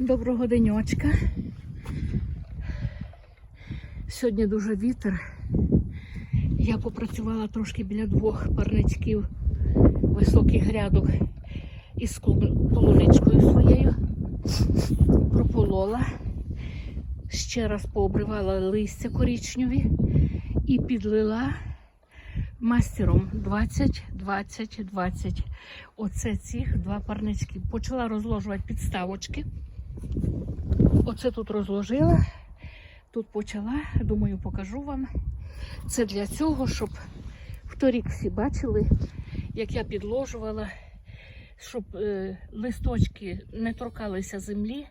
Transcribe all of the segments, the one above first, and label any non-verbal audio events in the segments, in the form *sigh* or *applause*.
Доброго денечка. Сьогодні дуже вітер. Я попрацювала трошки біля двох парничків високих грядок із полуничкою своєю. Прополола. Ще раз пообривала листя коричневі і підлила мастером 20, 20, 20. Оце цих два парнички. Почала розложувати підставочки. Оце тут розложила, тут почала, думаю, покажу вам. Це для цього, щоб вторік всі бачили, як я підложувала, щоб е, листочки не торкалися землі,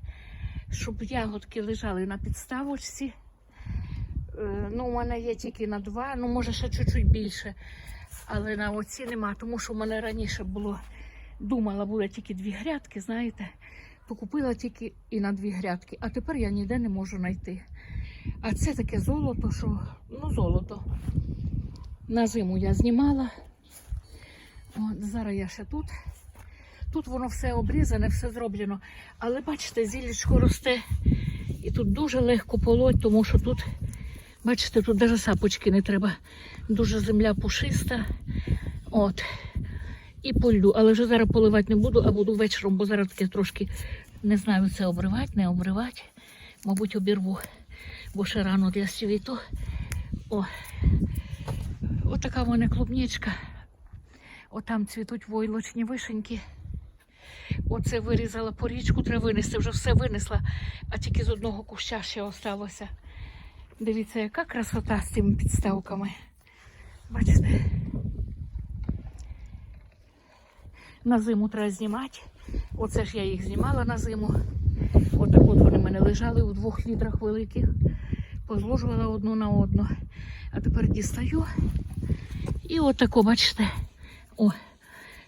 щоб ягодки лежали на підставочці. Е, ну, у мене є тільки на два, ну може ще чуть-чуть більше, але на оці нема, тому що в мене раніше було, думала, буде тільки дві грядки, знаєте то купила тільки і на дві грядки, а тепер я ніде не можу знайти. А це таке золото, що ну золото. На зиму я знімала. От, зараз я ще тут. Тут воно все обрізане, все зроблено. Але бачите, зілечко росте. І тут дуже легко полоть, тому що тут, бачите, тут навіть сапочки не треба. Дуже земля пушиста. От. І полю. Але вже зараз поливати не буду, а буду вечором, бо зараз таке трошки не знаю, це обривати, не обривати. Мабуть, обірву, бо ще рано для світу. О, отака в мене клубничка. Отам цвітуть войлочні вишеньки. Оце вирізала по річку, треба винести, вже все винесла, а тільки з одного куща ще осталося. Дивіться, яка красота з цими підставками. Бачите? На зиму треба знімати. Оце ж я їх знімала на зиму. Отак от вони в мене лежали у двох відрах великих. Позложувала одну на одну. А тепер дістаю. І отако, бачите, о,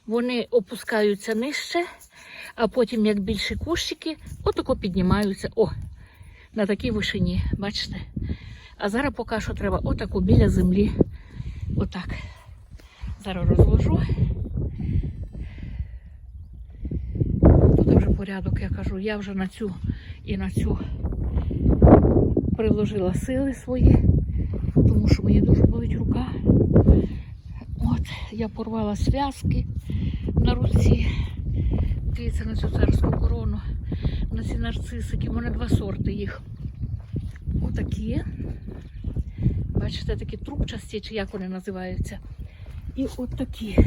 вони опускаються нижче, а потім, як більші кущики, отако піднімаються. О, на такій вишині, бачите? А зараз поки що треба отако біля землі. Отак. Зараз розложу. Тут вже порядок, я кажу, я вже на цю і на цю приложила сили свої, тому що мені дуже болить рука. От, я порвала зв'язки на руці. Дивіться на цю царську корону, на ці нарцисики. У мене два сорти їх. Отакі. Бачите, такі трубчасті, чи як вони називаються. І от такі.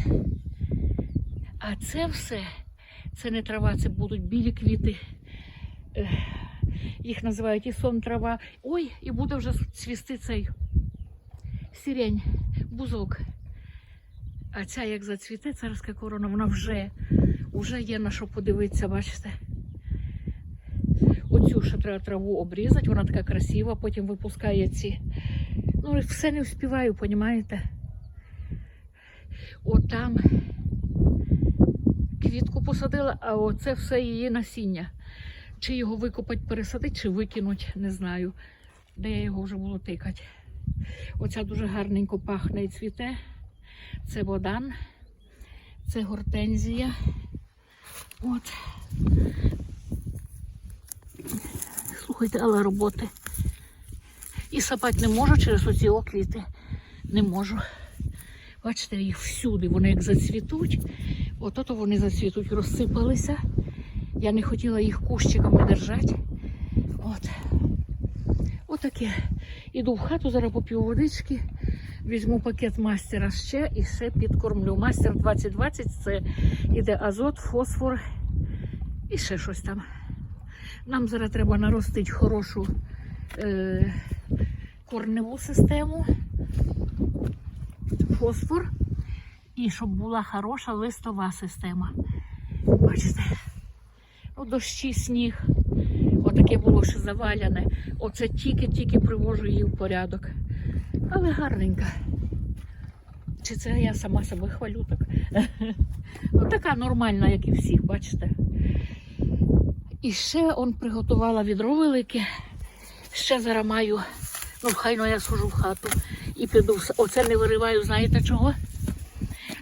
А це все це не трава, це будуть білі квіти. Їх називають і сон трава. Ой, і буде вже цвісти цей сірень, бузок. А ця як зацвіте, царська корона, вона вже, вже є на що подивитися, бачите. Оцю ще треба траву обрізати, вона така красива, потім випускає ці. Ну, все не вспіваю, понімаєте? От там квітку посадила, а оце все її насіння. Чи його викопати, пересадити, чи викинуть, не знаю. Де я його вже буду тикати. Оця дуже гарненько пахне і цвіте. Це водан, це гортензія. От. Слухайте, але роботи. І сапати не можу через оці оквіти. Не можу. Бачите, їх всюди, вони як зацвітуть. Ото то вони зацвітуть, розсипалися. Я не хотіла їх кущиками держати. От. Отаке. Іду в хату, зараз поп'ю водички, візьму пакет мастера ще і ще підкормлю. Мастер 2020 це іде азот, фосфор і ще щось там. Нам зараз треба наростити хорошу е, корневу систему, фосфор і щоб була хороша листова система. Бачите, ну, дощі, сніг. Отаке було ще заваляне. Оце тільки-тільки привожу її в порядок. Але гарненька. Чи це я сама себе хвалю так? *laughs* Ну, така нормальна, як і всіх, бачите. І ще он приготувала відро велике. Ще зараз маю, ну хай ну я схожу в хату і піду. Оце не вириваю, знаєте чого?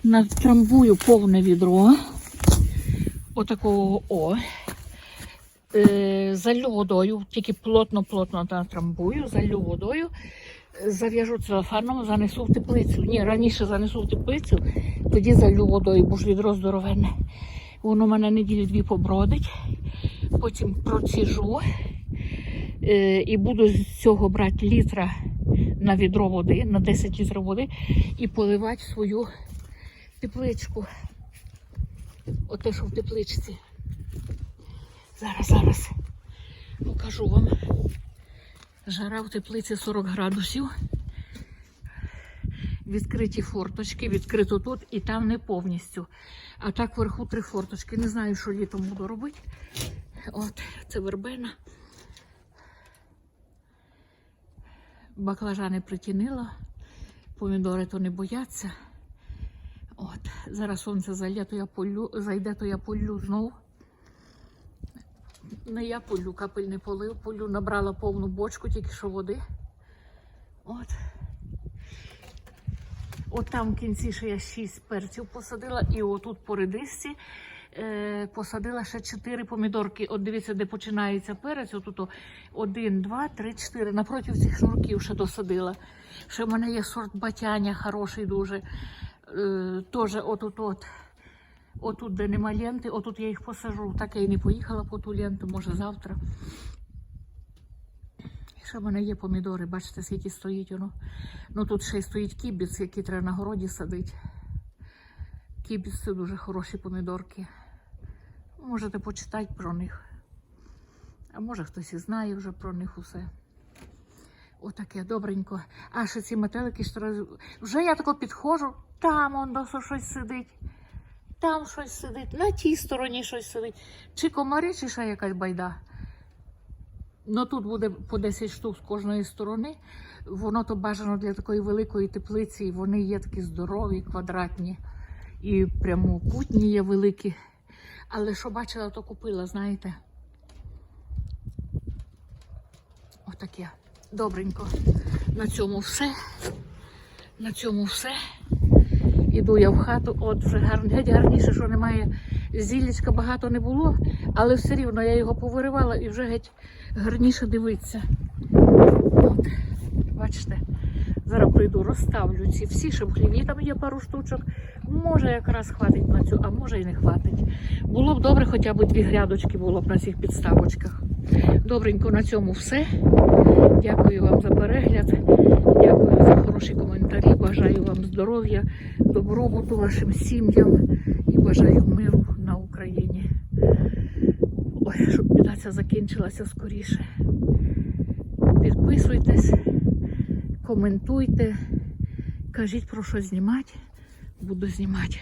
Натрамбую повне відро. Отакого о. Е, залю водою, тільки плотно-плотно натрамбую, залю водою, зав'яжу целофаном, занесу в теплицю. Ні, раніше занесу в теплицю, тоді залю водою, бо ж відро здоровенне. Воно мене неділі дві побродить, потім проціжу е, і буду з цього брати літра на відро води, на 10 літрів води і поливати свою тепличку. Оте, що в тепличці. Зараз, зараз покажу вам. Жара в теплиці 40 градусів. Відкриті форточки, відкрито тут і там не повністю. А так вверху три форточки. Не знаю, що літом буду робити. От, це вербена. Баклажани притінила, помідори то не бояться. От, зараз сонце зайде, то я полю, зайде, то я полю знов. Не я полю, капель не полив, полю набрала повну бочку, тільки що води. От. От там в кінці ще я шість перців посадила, і отут по редисці е, посадила ще чотири помідорки. От дивіться, де починається перець. Отут о, один, два, три, чотири. Напроти цих шнурків ще досадила. Ще в мене є сорт батяня, хороший дуже. Е, Теж отут от. Отут, де нема ленти, отут я їх посажу. Так я і не поїхала по ту ленту, може завтра. Ще в мене є помідори, бачите, скільки стоїть воно. Ну тут ще й стоїть кібіц, який треба на городі садити. Кібіц це дуже хороші помідорки. Можете почитати про них. А може хтось і знає вже про них усе. Отаке добренько. А ще ці метелики що. Вже я тако підходжу, там он щось сидить. Там щось сидить, на тій стороні щось сидить. Чи комари, чи ще якась байда. Ну тут буде по 10 штук з кожної сторони. Воно то бажано для такої великої теплиці. і Вони є такі здорові, квадратні і прямокутні є великі. Але що бачила, то купила, знаєте. Отаке. Добренько. На цьому все. На цьому все. Іду я в хату, от вже гарно, геть гарніше, що немає. Зіллячка багато не було, але все рівно я його повиривала і вже геть гарніше дивиться. От, бачите, зараз прийду, розставлю ці всі, в там є пару штучок. Може, якраз хватить на цю, а може і не хватить. Було б добре, хоча б дві грядочки було б на цих підставочках. Добренько на цьому все. Дякую вам за перегляд. Дякую за хороші коментарі. Бажаю вам здоров'я, добробуту вашим сім'ям і бажаю миру на Україні. Ой, щоб біда закінчилася скоріше. Підписуйтесь, коментуйте, кажіть про що знімати. Буду знімати.